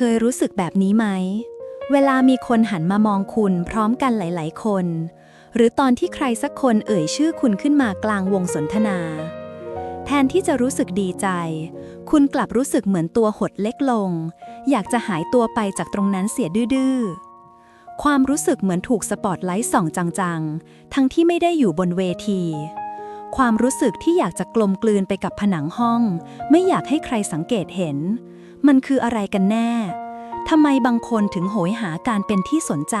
เคยรู้สึกแบบนี้ไหม เวลามีคนหันมามองคุณพร้อมกันหลาย ๆ คน หรือตอนที่ใครสักคนเอ่ยชื่อคุณขึ้นมากลางวงสนทนา แทนที่จะรู้สึกดีใจ คุณกลับรู้สึกเหมือนตัวหดเล็กลง อยากจะหายตัวไปจากตรงนั้นเสียดื้อความรู้สึกเหมือนถูกสปอตไลท์ส่องจังๆ ทั้งที่ไม่ได้อยู่บนเวที ความรู้สึกที่อยากจะกลมกลืนไปกับผนังห้อง ไม่อยากให้ใครสังเกตเห็น มันคืออะไรกันแน่ทำไมบางคนถึงโหยหาการเป็นที่สนใจ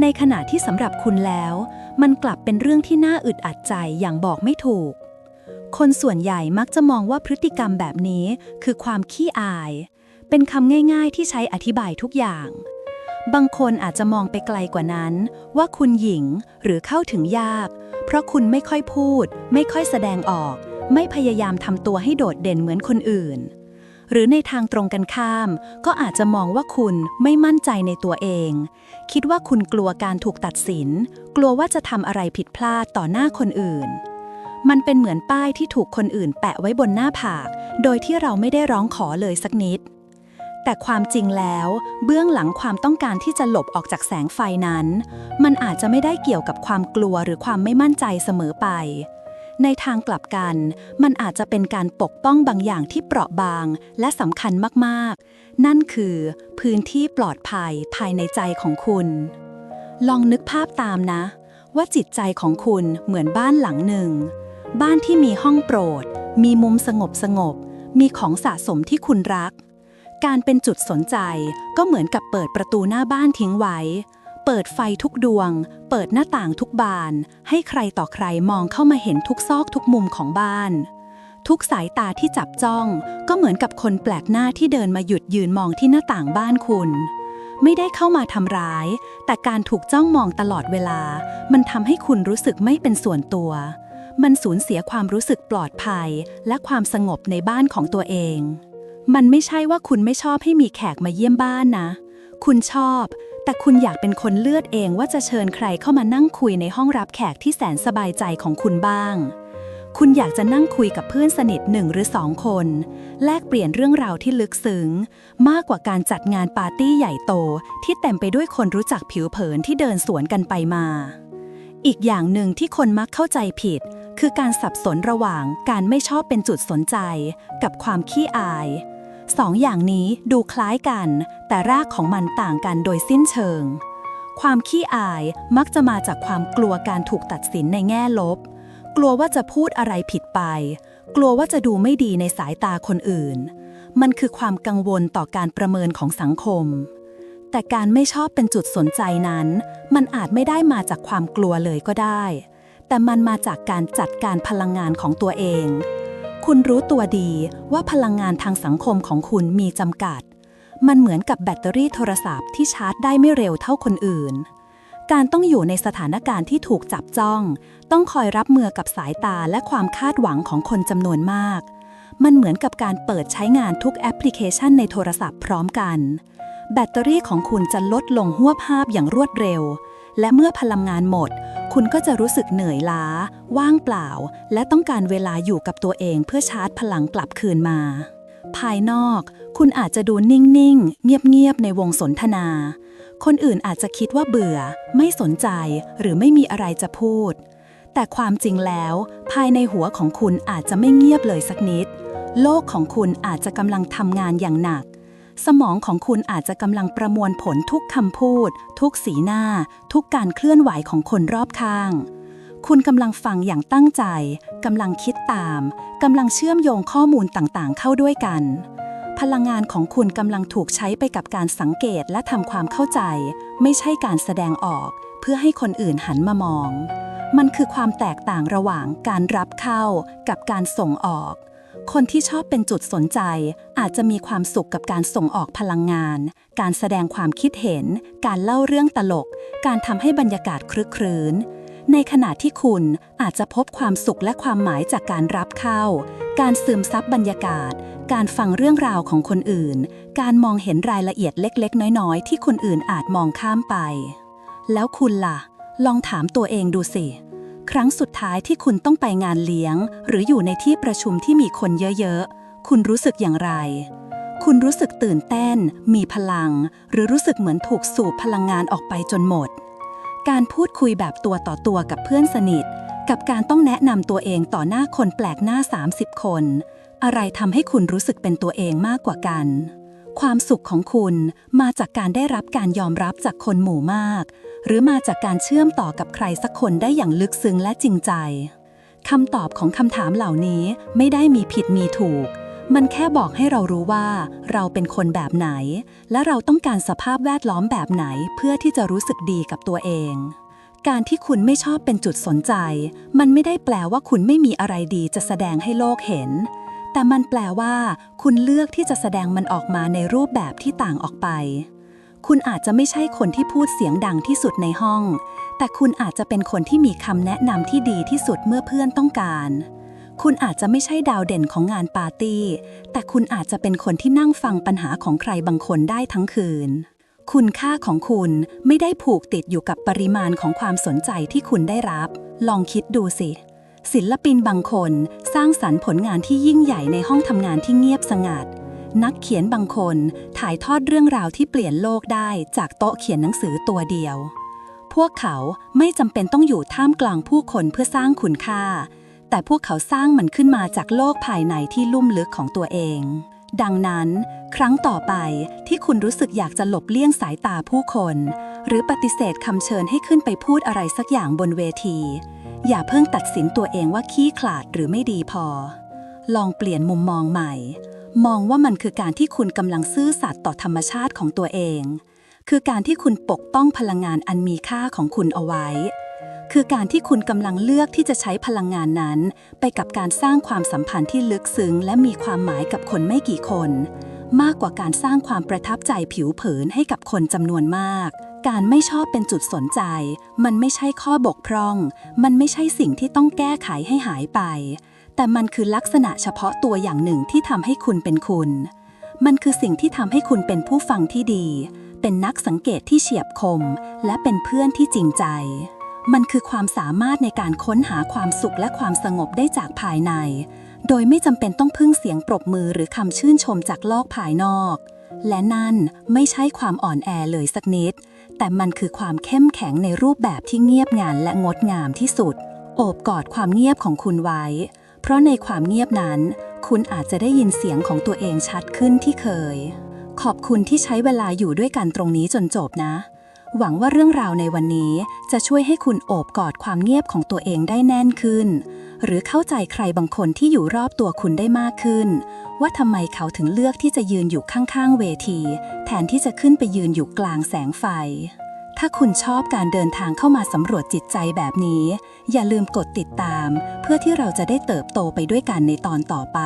ในขณะที่สำหรับคุณแล้ว มันกลับเป็นเรื่องที่น่าอึดอัดใจอย่างบอกไม่ถูก คนส่วนใหญ่มักจะมองว่าพฤติกรรมแบบนี้คือความขี้อาย เป็นคำง่ายๆที่ใช้อธิบายทุกอย่าง บางคนอาจจะมองไปไกลกว่านั้น ว่าคุณหญิงหรือเข้าถึงยาก เพราะคุณไม่ค่อยพูด ไม่ค่อยแสดงออก ไม่พยายามทำตัวให้โดดเด่นเหมือนคนอื่น หรือในทางตรงกันข้าม ก็อาจจะมองว่าคุณไม่มั่นใจในตัวเอง คิดว่าคุณกลัวการถูกตัดสิน กลัวว่าจะทำอะไรผิดพลาดต่อหน้าคนอื่น มันเป็นเหมือนป้ายที่ถูกคนอื่นแปะไว้บนหน้าผาก โดยที่เราไม่ได้ร้องขอเลยสักนิด แต่ความจริงแล้ว เบื้องหลังความต้องการที่จะหลบออกจากแสงไฟนั้น มันอาจจะไม่ได้เกี่ยวกับความกลัวหรือความไม่มั่นใจเสมอไป ในทางกลับกัน มันอาจจะเป็นการปกป้องบางอย่างที่เปราะบางและสำคัญมากๆ นั่นคือ พื้นที่ปลอดภัยภายในใจของคุณ ลองนึกภาพตามนะ ว่าจิตใจของคุณเหมือนบ้านหลังหนึ่ง บ้านที่มีห้องโปรด มีมุมสงบสงบ มีของสะสมที่คุณรัก การเป็นจุดสนใจก็เหมือนกับเปิดประตูหน้าบ้านทิ้งไว้ เปิดไฟทุกดวง เปิดหน้าต่างทุกบาน ให้ใครต่อใครมองเข้ามาเห็นทุกซอกทุกมุมของบ้าน ทุกสายตาที่จับจ้อง ก็เหมือนกับคนแปลกหน้าที่เดินมาหยุดยืนมองที่หน้าต่างบ้านคุณ ไม่ได้เข้ามาทำร้าย แต่การถูกจ้องมองตลอดเวลา มันทำให้คุณรู้สึกไม่เป็นส่วนตัว มันสูญเสียความรู้สึกปลอดภัย และความสงบในบ้านของตัวเอง มันไม่ใช่ว่าคุณไม่ชอบให้มีแขกมาเยี่ยมบ้านนะคุณชอบ แต่คุณอยากเป็นคนเลือกเองว่าจะเชิญใครเข้ามานั่งคุยในห้องรับแขกที่แสนสบายใจของคุณบ้าง คุณอยากจะนั่งคุยกับเพื่อนสนิทหนึ่งหรือสองคน แลกเปลี่ยนเรื่องราวที่ลึกซึ้ง มากกว่าการจัดงานปาร์ตี้ใหญ่โต ที่เต็มไปด้วยคนรู้จักผิวเผินที่เดินสวนกันไปมา อีกอย่างหนึ่งที่คนมักเข้าใจผิด คือการสับสนระหว่างการไม่ชอบเป็นจุดสนใจ กับความขี้อาย สองอย่างนี้ดูคล้ายกัน แต่รากของมันต่างกันโดยสิ้นเชิง ความขี้อายมักจะมาจากความกลัวการถูกตัดสินในแง่ลบ กลัวว่าจะพูดอะไรผิดไป กลัวว่าจะดูไม่ดีในสายตาคนอื่น มันคือความกังวลต่อการประเมินของสังคม แต่การไม่ชอบเป็นจุดสนใจนั้น มันอาจไม่ได้มาจากความกลัวเลยก็ได้ แต่มันมาจากการจัดการพลังงานของตัวเอง คุณรู้ตัวดีว่าพลังงานทางสังคมของคุณมีจำกัด มันเหมือนกับแบตเตอรี่โทรศัพท์ที่ชาร์จได้ไม่เร็วเท่าคนอื่น การต้องอยู่ในสถานการณ์ที่ถูกจับจ้อง ต้องคอยรับมือกับสายตาและความคาดหวังของคนจำนวนมาก มันเหมือนกับการเปิดใช้งานทุกแอปพลิเคชันในโทรศัพท์พร้อมกัน แบตเตอรี่ของคุณจะลดลงหัวภาพอย่างรวดเร็ว และเมื่อพลังงานหมด คุณก็จะรู้สึกเหนื่อยล้า ว่างเปล่า และต้องการเวลาอยู่กับตัวเองเพื่อชาร์จพลังกลับคืนมา ภายนอก คุณอาจจะดูนิ่งๆ เงียบๆ ในวงสนทนา คนอื่นอาจจะคิดว่าเบื่อ ไม่สนใจ หรือไม่มีอะไรจะพูด แต่ความจริงแล้ว ภายในหัวของคุณอาจจะไม่เงียบเลยสักนิด โลกของคุณอาจจะกำลังทำงานอย่างหนัก สมองของคุณอาจจะกำลังประมวลผลทุกคำพูด ทุกสีหน้า ทุกการเคลื่อนไหวของคนรอบข้าง คุณกำลังฟังอย่างตั้งใจกำลังคิดตามกำลังเชื่อมโยงข้อมูลต่างๆ เข้าด้วยกัน พลังงานของคุณกำลังถูกใช้ไปกับการสังเกตและทำความเข้าใจ ไม่ใช่การแสดงออก เพื่อให้คนอื่นหันมามอง มันคือความแตกต่างระหว่างการรับเข้ากับการส่งออก คนที่ชอบเป็นจุดสนใจ อาจจะมีความสุขกับการส่งออกพลังงาน การแสดงความคิดเห็น การเล่าเรื่องตลก การทำให้บรรยากาศครึกครื้น ในขณะที่คุณอาจจะพบความสุขและความหมายจากการรับเข้า การซึมซับบรรยากาศ การฟังเรื่องราวของคนอื่น การมองเห็นรายละเอียดเล็ก ๆ น้อย ๆ ที่คนอื่นอาจมองข้ามไป แล้วคุณล่ะ ลองถามตัวเองดูสิ ครั้งสุดท้ายที่คุณต้องไปงานเลี้ยง หรืออยู่ในที่ประชุมที่มีคนเยอะๆ คุณรู้สึกอย่างไร คุณรู้สึกตื่นเต้น มีพลัง หรือรู้สึกเหมือนถูกสูบพลังงานออกไปจนหมด การพูดคุยแบบตัวต่อตัวกับเพื่อนสนิท กับการต้องแนะนำตัวเองต่อหน้าคนแปลกหน้า 30 คน อะไรทำให้คุณรู้สึกเป็นตัวเองมากกว่ากัน ความสุขของคุณมาจากการได้รับการยอมรับจากคนหมู่มาก หรือมาจากการเชื่อมต่อกับใครสักคนได้อย่างลึกซึ้งและจริงใจคำตอบของคำถามเหล่านี้ไม่ได้มีผิดมีถูก มันแค่บอกให้เรารู้ว่า เราเป็นคนแบบไหน และเราต้องการสภาพแวดล้อมแบบไหนเพื่อที่จะรู้สึกดีกับตัวเอง การที่คุณไม่ชอบเป็นจุดสนใจ มันไม่ได้แปลว่าคุณไม่มีอะไรดีจะแสดงให้โลกเห็น แต่มันแปลว่า คุณเลือกที่จะแสดงมันออกมาในรูปแบบที่ต่างออกไป คุณอาจจะไม่ใช่คนที่พูดเสียงดังที่สุดในห้อง แต่คุณอาจจะเป็นคนที่มีคำแนะนำที่ดีที่สุดเมื่อเพื่อนต้องการ คุณอาจจะไม่ใช่ดาวเด่นของงานปาร์ตี้ แต่คุณอาจจะเป็นคนที่นั่งฟังปัญหาของใครบางคนได้ทั้งคืน คุณค่าของคุณไม่ได้ผูกติดอยู่กับปริมาณของความสนใจที่คุณได้รับ ลองคิดดูสิ ศิลปินบางคนสร้างสรรค์ผลงานที่ยิ่งใหญ่ในห้องทำงานที่เงียบสงัด นักเขียนบางคนถ่ายทอดเรื่องราวที่เปลี่ยนโลกได้จากโต๊ะเขียนหนังสือตัวเดียว พวกเขาไม่จำเป็นต้องอยู่ท่ามกลางผู้คนเพื่อสร้างคุณค่า แต่พวกเขาสร้างมันขึ้นมาจากโลกภายในที่ลุ่มลึกของตัวเอง ดังนั้น ครั้งต่อไปที่คุณรู้สึกอยากจะหลบเลี่ยงสายตาผู้คน หรือปฏิเสธคำเชิญให้ขึ้นไปพูดอะไรสักอย่างบนเวที อย่าเพิ่งตัดสินตัวเองว่าขี้ขลาดหรือไม่ดีพอ ลองเปลี่ยนมุมมองใหม่ มองว่ามันคือการที่คุณกำลังซื่อสัตย์ต่อธรรมชาติของตัวเอง คือการที่คุณปกป้องพลังงานอันมีค่าของคุณเอาไว้ คือการที่คุณกำลังเลือกที่จะใช้พลังงานนั้น ไปกับการสร้างความสัมพันธ์ที่ลึกซึ้ง และมีความหมายกับคนไม่กี่คน มากกว่าการสร้างความประทับใจผิวเผินให้กับคนจำนวนมาก การไม่ชอบเป็นจุดสนใจ มันไม่ใช่ข้อบกพร่อง มันไม่ใช่สิ่งที่ต้องแก้ไขให้หายไป แต่มันคือลักษณะเฉพาะตัวอย่างหนึ่งที่ทำให้คุณเป็นคุณ มันคือสิ่งที่ทำให้คุณเป็นผู้ฟังที่ดี เป็นนักสังเกตที่เฉียบคม และเป็นเพื่อนที่จริงใจ มันคือความสามารถในการค้นหาความสุขและความสงบได้จากภายใน โดยไม่จำเป็นต้องพึ่งเสียงปรบมือหรือคำชื่นชมจากโลกภายนอก และนั่นไม่ใช่ความอ่อนแอเลยสักนิด แต่มันคือความเข้มแข็งในรูปแบบที่เงียบงันและงดงามที่สุด โอบกอดความเงียบของคุณไว้ เพราะในความเงียบนั้น คุณอาจจะได้ยินเสียงของตัวเองชัดขึ้นที่เคย ขอบคุณที่ใช้เวลาอยู่ด้วยกันตรงนี้จนจบนะ หวังว่าเรื่องราวในวันนี้จะช่วยให้คุณโอบกอดความเงียบของตัวเองได้แน่นขึ้น หรือเข้าใจใครบางคนที่อยู่รอบตัวคุณได้มากขึ้น ว่าทำไมเขาถึงเลือกที่จะยืนอยู่ข้างๆ เวที แทนที่จะขึ้นไปยืนอยู่กลางแสงไฟ ถ้าคุณชอบการเดินทางเข้ามาสำรวจจิตใจแบบนี้ อย่าลืมกดติดตาม เพื่อที่เราจะได้เติบโตไปด้วยกันในตอนต่อไป